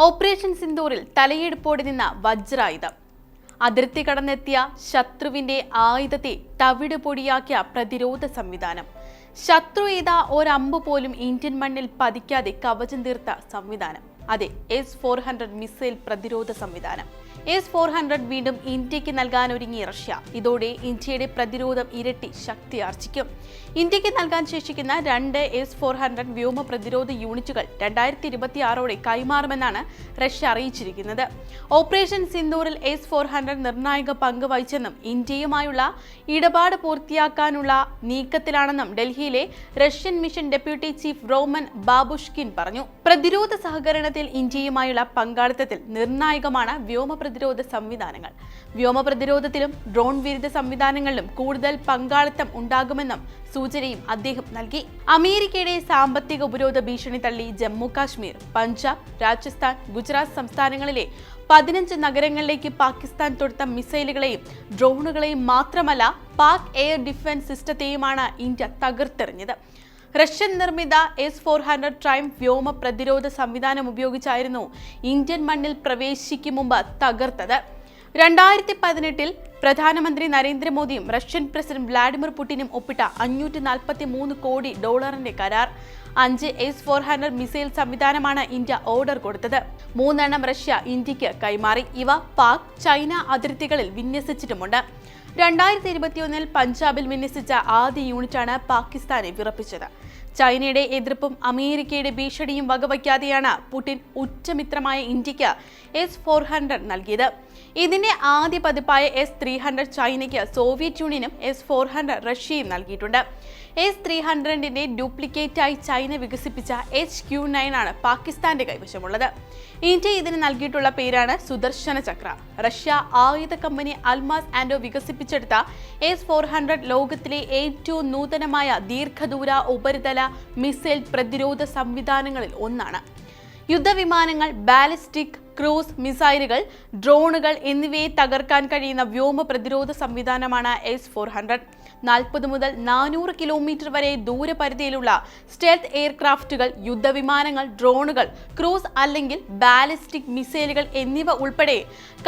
Operation സിന്ദൂറിൽ തലയെടുപ്പോടെ നിന്ന വജ്രായുധം. അതിർത്തി കടന്നെത്തിയ ശത്രുവിന്റെ ആയുധത്തെ തവിട് പൊടിയാക്കിയ പ്രതിരോധ സംവിധാനം. ശത്രു ചെയ്ത ഒരമ്പ് പോലും ഇന്ത്യൻ മണ്ണിൽ പതിക്കാതെ കവചം തീർത്ത സംവിധാനം. അതെ എസ് ഫോർ ഹൺഡ്രഡ് മിസൈൽ പ്രതിരോധ സംവിധാനം. എസ് ഫോർ ഹൺഡ്രഡ് വീണ്ടും ഇന്ത്യയ്ക്ക് നൽകാൻ ഒരുങ്ങി റഷ്യ. ഇതോടെ ഇന്ത്യയുടെ പ്രതിരോധം ഇരട്ടി ശക്തി ആർജിക്കും. ഇന്ത്യയ്ക്ക് നൽകാൻ ശേഷിക്കുന്ന രണ്ട് എസ് ഫോർ ഹൺഡ്രഡ് വ്യോമ പ്രതിരോധ യൂണിറ്റുകൾ രണ്ടായിരത്തി ഇരുപത്തി ആറോടെ കൈമാറുമെന്നാണ് റഷ്യ അറിയിച്ചിരിക്കുന്നത്. ഓപ്പറേഷൻ സിന്ദൂറിൽ എസ് ഫോർ ഹൺഡ്രഡ് നിർണായക പങ്ക് വഹിച്ചെന്നും ഇന്ത്യയുമായുള്ള ഇടപാട് പൂർത്തിയാക്കാനുള്ള നീക്കത്തിലാണെന്നും ഡൽഹിയിലെ Russian mission deputy chief Roman Babushkin പറഞ്ഞു. പ്രതിരോധ സഹകരണത്തിൽ ഇന്ത്യയുമായുള്ള പങ്കാളിത്തത്തിൽ നിർണായകമാണ് വ്യോമ പ്രതിരോധ സംവിധാനങ്ങൾ. വ്യോമ പ്രതിരോധത്തിലും ഡ്രോൺ വിരുദ്ധ സംവിധാനങ്ങളിലും കൂടുതൽ പങ്കാളിത്തം ഉണ്ടാകുമെന്നും സൂചനയും അദ്ദേഹം നൽകി. അമേരിക്കയുടെ സാമ്പത്തിക ഉപരോധ ഭീഷണി തള്ളി ജമ്മു കാശ്മീർ പഞ്ചാബ് രാജസ്ഥാൻ ഗുജറാത്ത് സംസ്ഥാനങ്ങളിലെ പതിനഞ്ച് നഗരങ്ങളിലേക്ക് പാകിസ്ഥാൻ തൊടുത്ത മിസൈലുകളെയും ഡ്രോണുകളെയും മാത്രമല്ല പാക് എയർ ഡിഫൻസ് സിസ്റ്റത്തെയുമാണ് ഇന്ത്യ തകർത്തെറിഞ്ഞത്. റഷ്യൻ നിർമ്മിത എസ് ഫോർ ഹൺഡ്രഡ് ട്രൈം വ്യോമ പ്രതിരോധ സംവിധാനം ഉപയോഗിച്ചായിരുന്നു ഇന്ത്യൻ മണ്ണിൽ പ്രവേശിക്കും മുമ്പ് തകർത്തത്. രണ്ടായിരത്തി പതിനെട്ടിൽ പ്രധാനമന്ത്രി നരേന്ദ്രമോദിയും റഷ്യൻ പ്രസിഡന്റ് വ്ളാഡിമിർ പുടിനും ഒപ്പിട്ട അഞ്ഞൂറ്റി നാൽപ്പത്തി മൂന്ന് കോടി ഡോളറിന്റെ കരാർ. അഞ്ച് എസ് ഫോർ ഹൺഡ്രഡ് മിസൈൽ സംവിധാനമാണ് ഇന്ത്യ ഓർഡർ കൊടുത്തത്. മൂന്നെണ്ണം റഷ്യ ഇന്ത്യയ്ക്ക് കൈമാറി. ഇവ പാക് ചൈന അതിർത്തികളിൽ വിന്യസിച്ചിട്ടുമുണ്ട്. രണ്ടായിരത്തി ഇരുപത്തിയൊന്നിൽ പഞ്ചാബിൽ വിന്യസിച്ച ആദ്യ യൂണിറ്റാണ് പാകിസ്ഥാനെ വിറപ്പിച്ചത്. ചൈനയുടെ എതിർപ്പും അമേരിക്കയുടെ ഭീഷണിയും വകവയ്ക്കാതെയാണ് പുടിൻ ഉറ്റമിത്രമായ ഇന്ത്യയ്ക്ക് എസ് ഫോർ ഹൺഡ്രഡ് നൽകിയത്. ഇതിന്റെ ആദ്യ പതിപ്പായ എസ് ത്രീ ഹൺഡ്രഡ് ചൈനയ്ക്ക് സോവിയറ്റ് യൂണിയനും എസ് ഫോർ ഹൺഡ്രഡ് റഷ്യയും നൽകിയിട്ടുണ്ട്. എസ് ത്രീ ഹൺഡ്രഡിന്റെ ഡ്യൂപ്ലിക്കേറ്റായി ചൈന വികസിപ്പിച്ച എച്ച് ക്യു നയൻ ആണ് പാകിസ്ഥാന്റെ കൈവശമുള്ളത്. ഇന്ത്യ ഇതിന് നൽകിയിട്ടുള്ള പേരാണ് സുദർശന ചക്ര. റഷ്യ ആയുധ കമ്പനി അൽമാസ് ആൻഡോ വികസിപ്പിച്ചെടുത്ത എസ് ഫോർ ഹൺഡ്രഡ് ലോകത്തിലെ ഏറ്റവും നൂതനമായ ദീർഘദൂര ഉപരിതല മിസൈൽ പ്രതിരോധ സംവിധാനങ്ങളിൽ ഒന്നാണ്. യുദ്ധവിമാനങ്ങൾ ബാലിസ്റ്റിക് ക്രൂസ് മിസൈലുകൾ ഡ്രോണുകൾ എന്നിവയെ തകർക്കാൻ കഴിയുന്ന വ്യോമ പ്രതിരോധ സംവിധാനമാണ് എസ് ഫോർ ഹൺഡ്രഡ് നാൽപ്പത് മുതൽ നാനൂറ് കിലോമീറ്റർ വരെ ദൂരപരിധിയിലുള്ള സ്റ്റെൽത്ത് എയർക്രാഫ്റ്റുകൾ യുദ്ധവിമാനങ്ങൾ ഡ്രോണുകൾ ക്രൂസ് അല്ലെങ്കിൽ ബാലിസ്റ്റിക് മിസൈലുകൾ എന്നിവ ഉൾപ്പെടെ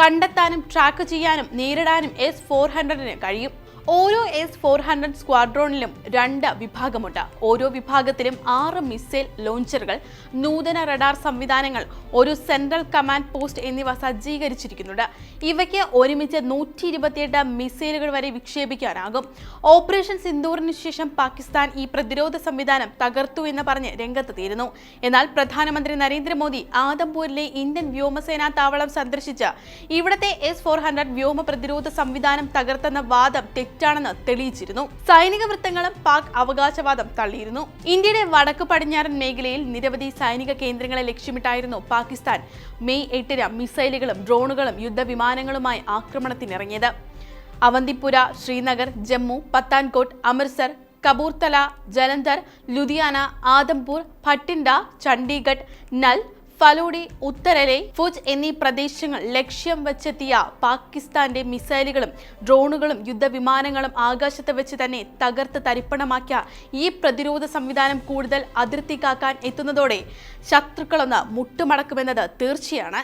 കണ്ടെത്താനും ട്രാക്ക് ചെയ്യാനും നേരിടാനും എസ് ഫോർ ഹൺഡ്രഡിന് കഴിയും. ഓരോ എസ് ഫോർ ഹൺഡ്രഡ് സ്ക്വാഡ്രോണിലും രണ്ട് വിഭാഗമുണ്ട്. ഓരോ വിഭാഗത്തിലും ആറ് മിസൈൽ ലോഞ്ചറുകൾ നൂതന റഡാർ സംവിധാനങ്ങൾ ഒരു സെൻട്രൽ കമാൻഡ് പോസ്റ്റ് എന്നിവ സജ്ജീകരിച്ചിരിക്കുന്നുണ്ട്. ഇവയ്ക്ക് ഒരുമിച്ച് നൂറ്റി ഇരുപത്തിയെട്ട് മിസൈലുകൾ വരെ വിക്ഷേപിക്കാനാകും. ഓപ്പറേഷൻ സിന്ദൂറിന് ശേഷം പാകിസ്ഥാൻ ഈ പ്രതിരോധ സംവിധാനം തകർത്തു എന്ന് പറഞ്ഞ് രംഗത്തെത്തിയിരുന്നു. എന്നാൽ പ്രധാനമന്ത്രി നരേന്ദ്രമോദി ആദംപൂരിലെ ഇന്ത്യൻ വ്യോമസേനാ താവളം സന്ദർശിച്ച് ഇവിടത്തെ എസ് ഫോർ ഹൺഡ്രഡ് വ്യോമ പ്രതിരോധ സംവിധാനം തകർത്തെന്ന വാദം തെറ്റാണെന്ന് തെളിയിച്ചിരുന്നു. സൈനിക വൃത്തങ്ങളും പാക് അവകാശവാദം തള്ളിയിരുന്നു. ഇന്ത്യയുടെ വടക്ക് പടിഞ്ഞാറൻ മേഖലയിൽ നിരവധി സൈനിക കേന്ദ്രങ്ങളെ ലക്ഷ്യമിട്ടായിരുന്നു പാകിസ്ഥാൻ മെയ് എട്ടിന് മിസൈലുകളും ഡ്രോണുകളും യുദ്ധവിമാനങ്ങളുമായി ആക്രമണത്തിനിറങ്ങിയത്. അവന്തിപ്പുര ശ്രീനഗർ ജമ്മു പത്താൻകോട്ട് അമൃത്സർ കപൂർത്തല ജലന്ധർ ലുധിയാന ആദംപൂർ ഭട്ടിൻഡ ചണ്ഡീഗഡ് നൽ ഫലൂഡി ഉത്തരലെ ഫുജ് എന്നീ പ്രദേശങ്ങൾ ലക്ഷ്യം വെച്ചെത്തിയ പാകിസ്ഥാന്റെ മിസൈലുകളും ഡ്രോണുകളും യുദ്ധവിമാനങ്ങളും ആകാശത്ത് വെച്ച് തന്നെ തകർത്ത് തരിപ്പണമാക്കിയ ഈ പ്രതിരോധ സംവിധാനം കൂടുതൽ അതിർത്തി കാക്കാൻ എത്തുന്നതോടെ ശത്രുക്കളൊന്ന് മുട്ടുമടക്കുമെന്നത് തീർച്ചയാണ്.